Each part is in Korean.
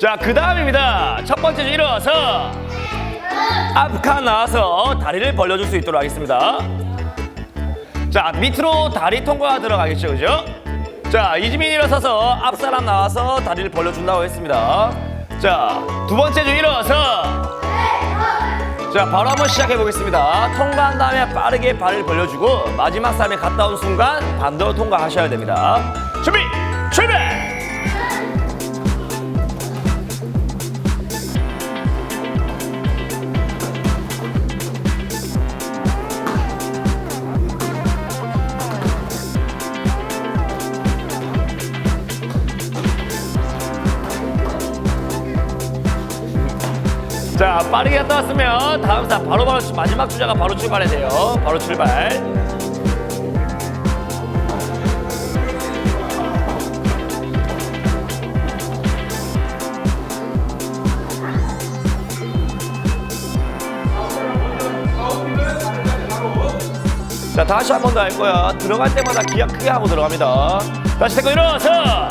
자, 그 다음입니다. 첫 번째 줄 일어서 앞칸 나와서 다리를 벌려줄 수 있도록 하겠습니다. 자, 밑으로 다리 통과 들어가겠죠, 그죠? 자, 이지민 일어서서 앞 사람 나와서 다리를 벌려준다고 했습니다. 자, 두 번째 줄 일어서 자, 바로 한번 시작해 보겠습니다. 통과한 다음에 빠르게 발을 벌려주고 마지막 사람이 갔다 온 순간 반대로 통과하셔야 됩니다. 준비, 출발! 자 빠르게 갔다 왔으면 다음 사람 바로 바로 마지막 주자가 바로 출발해야 돼요. 바로 출발. 자 다시 한 번 더 할 거야. 들어갈 때마다 기합 크게 하고 들어갑니다. 다시 태고 일어서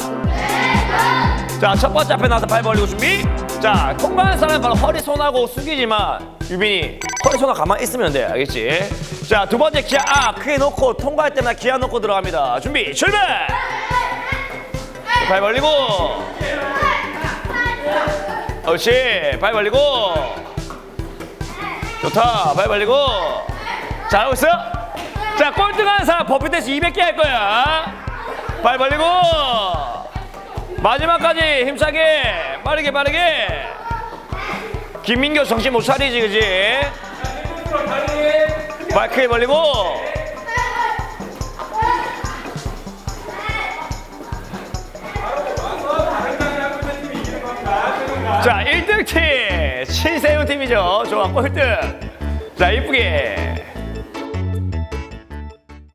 자, 첫 번째 앞에 나와서 발 벌리고 준비. 자, 통과하는 사람은 바로 허리 손하고 숙이지만 유빈이 허리 손하고 가만히 있으면 돼. 알겠지? 자, 두 번째 기아 아, 크게 놓고 통과할 때마다 기아 놓고 들어갑니다. 준비, 출발! 발 벌리고. 옳지. 발 벌리고. 좋다. 발 벌리고. 잘하고 있어? 자, 꼴등하는 사람 버핏댄스 200개 할 거야. 발 벌리고. 마지막까지 힘차게 빠르게 빠르게. 김민교 정신 못 차리지 그지? 발 크게 벌리고. 자 1등 팀. 신세훈 팀이죠. 좋아 꼴등. 자 이쁘게